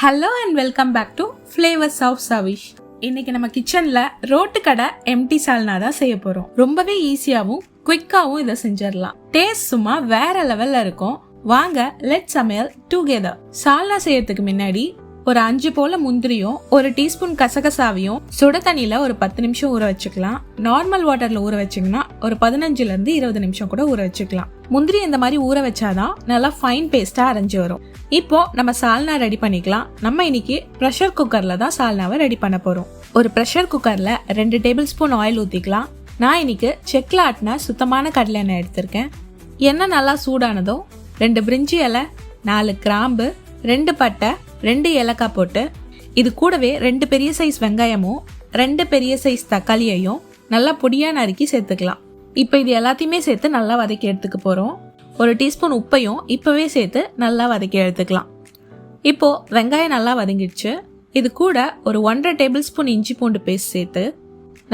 Hello and welcome back to flavours of Savish இன்னைக்கு நம்ம கிச்சன்ல ரோட்டு கடை எம்டி சால்னா தான் செய்ய போறோம். ரொம்பவே ஈஸியாவும் குயிக்காவும் இதை செஞ்சிடலாம். டேஸ்ட் சும்மா வேற லெவல்ல இருக்கும். வாங்க லெட் சமையல் டுகெதர் சால்னா செய்யறதுக்கு முன்னாடி ஒரு அஞ்சு போல முந்திரியும் ஒரு டீஸ்பூன் கசகசாவையும் சுட தண்ணியில ஒரு பத்து நிமிஷம் ஊற வச்சுக்கலாம். நார்மல் வாட்டர்ல ஊற வச்சிங்கன்னா ஒரு பதினஞ்சுல இருந்து இருபது நிமிஷம் கூட ஊற வச்சுக்கலாம். முந்திரி இந்த மாதிரி ஊற வச்சாதான் நல்லா ஃபைன் பேஸ்ட்டாக அரைஞ்சு வரும். இப்போ நம்ம சால்னா ரெடி பண்ணிக்கலாம். நம்ம இன்னைக்கு ப்ரெஷர் குக்கரில் தான் சால்னாவை ரெடி பண்ண போகிறோம் ஒரு ப்ரெஷர் குக்கரில் ரெண்டு டேபிள் ஸ்பூன் ஆயில் ஊற்றிக்கலாம் நான் இன்னைக்கு செக்ல ஆட்டின சுத்தமான கடலை எண்ணெய் எடுத்திருக்கேன். எண்ணெய் நல்லா சூடானதும் ரெண்டு பிரிஞ்சி இலை நாலு கிராம்பு ரெண்டு பட்டை ரெண்டு ஏலக்காய் போட்டு இது கூடவே ரெண்டு பெரிய சைஸ் வெங்காயமும் ரெண்டு பெரிய சைஸ் தக்காளியையும் நல்லா பொடியாக நறுக்கி சேர்த்துக்கலாம். இப்போ இது எல்லாத்தையுமே சேர்த்து நல்லா வதக்கி எடுத்துக்க போகிறோம் ஒரு டீஸ்பூன் உப்பையும் இப்போவே சேர்த்து நல்லா வதக்கி எடுத்துக்கலாம். இப்போது வெங்காயம் நல்லா வதங்கிடுச்சு. இது கூட ஒரு ஒன்றரை டேபிள் ஸ்பூன் இஞ்சி பூண்டு பேஸ்ட் சேர்த்து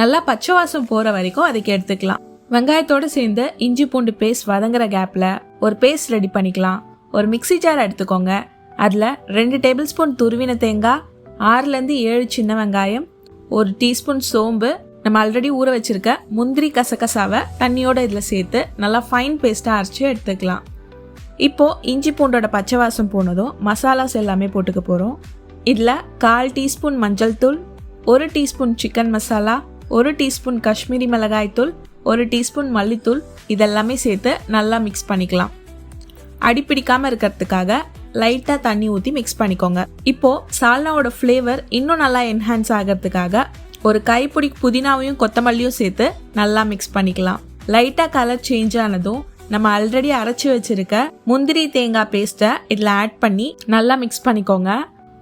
நல்லா பச்சை வாசம் போகிற வரைக்கும் வதக்கி எடுத்துக்கலாம். வெங்காயத்தோடு சேர்ந்து இஞ்சி பூண்டு பேஸ்ட் வதங்குற கேப்பில் ஒரு பேஸ்ட் ரெடி பண்ணிக்கலாம். ஒரு மிக்ஸி ஜார் எடுத்துக்கோங்க. அதில் ரெண்டு டேபிள் ஸ்பூன் துருவின தேங்காய் ஆறுலேருந்து ஏழு சின்ன வெங்காயம் ஒரு டீஸ்பூன் சோம்பு நம்ம ஆல்ரெடி ஊற வச்சிருக்க முந்திரி கசகசாவை தண்ணியோட இதில் சேர்த்து நல்லா ஃபைன் பேஸ்ட்டாக அரைச்சி எடுத்துக்கலாம். இப்போது இஞ்சி பூண்டோட பச்சை வாசம் போனதும் மசாலாஸ் எல்லாமே போட்டுக்க போகிறோம் இதில் கால் டீஸ்பூன் மஞ்சள் தூள் ஒரு டீஸ்பூன் சிக்கன் மசாலா ஒரு டீஸ்பூன் காஷ்மீரி மிளகாய் தூள் ஒரு டீஸ்பூன் மல்லித்தூள் இதெல்லாமே சேர்த்து நல்லா மிக்ஸ் பண்ணிக்கலாம். அடிப்பிடிக்காமல் இருக்கிறதுக்காக லைட்டாக தண்ணி ஊற்றி மிக்ஸ் பண்ணிக்கோங்க. இப்போது சால்னாவோட ஃப்ளேவர் இன்னும் நல்லா என்ஹான்ஸ் ஆகிறதுக்காக ஒரு கைப்பிடி புதினாவையும் கொத்தமல்லியும் சேர்த்து நல்லா மிக்ஸ் பண்ணிக்கலாம். லைட்டாக கலர் சேஞ்ச் ஆனதும் நம்ம ஆல்ரெடி அரைச்சி வச்சிருக்க முந்திரி தேங்காய் பேஸ்ட்டை இதில் ஆட் பண்ணி நல்லா மிக்ஸ் பண்ணிக்கோங்க.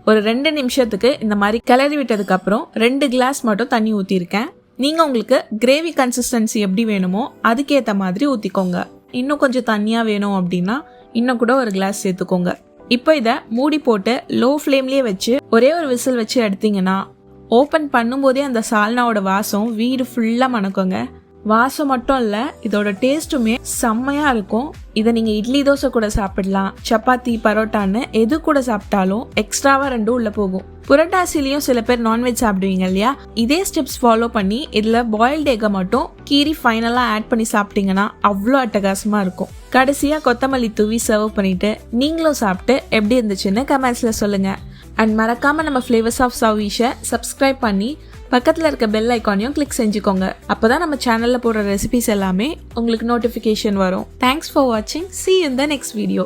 ஒரு ரெண்டு நிமிஷத்துக்கு இந்த மாதிரி கிளறி விட்டதுக்கு அப்புறம் ரெண்டு கிளாஸ் மட்டும் தண்ணி ஊற்றிருக்கேன் நீங்கள் உங்களுக்கு கிரேவி கன்சிஸ்டன்சி எப்படி வேணுமோ அதுக்கேற்ற மாதிரி ஊற்றிக்கோங்க இன்னும் கொஞ்சம் தண்ணியாக வேணும் அப்படின்னா இன்னும் கூட ஒரு கிளாஸ் சேர்த்துக்கோங்க. இப்போ இதை மூடி போட்டு லோ ஃப்ளேம்லேயே வச்சு ஒரே ஒரு விசில் வச்சு எடுத்தீங்கன்னா ஓப்பன் பண்ணும்போதே அந்த சால்னாவோட வாசம் வீடு ஃபுல்லாக மணக்குங்க. வாசம் மட்டும் இல்லை இதோட டேஸ்ட்டுமே செம்மையாக இருக்கும். இதை நீங்கள் இட்லி தோசை கூட சாப்பிடலாம் சப்பாத்தி பரோட்டான்னு எது கூட சாப்பிட்டாலும் எக்ஸ்ட்ராவாக ரெண்டும் உள்ளே போகும். புரட்டாசிலையும் சில பேர் நான்வெஜ் சாப்பிடுவீங்க இல்லையா? இதே ஸ்டெப்ஸ் ஃபாலோ பண்ணி இதில் பாயில்டு எக்கை மட்டும் கீரி ஃபைனலாக ஆட் பண்ணி சாப்பிட்டீங்கன்னா அவ்வளோ அட்டகாசமாக இருக்கும். கடைசியாக கொத்தமல்லி தூவி சர்வ் பண்ணிவிட்டு நீங்களும் சாப்பிட்டு எப்படி இருந்துச்சுன்னு கமெண்ட்ஸில் சொல்லுங்கள் அண்ட் மறக்காமல் நம்ம ஃப்ளேவர்ஸ் ஆஃப் சவுவிஷை சப்ஸ்கிரைப் பண்ணி பக்கத்தில் இருக்க பெல் ஐக்கானையும் கிளிக் செஞ்சுக்கோங்க. அப்போ தான் நம்ம சேனலில் போடுற ரெசிபிஸ் எல்லாமே உங்களுக்கு நோட்டிஃபிகேஷன் வரும். தேங்க்ஸ் ஃபார் வாட்சிங் see in the next video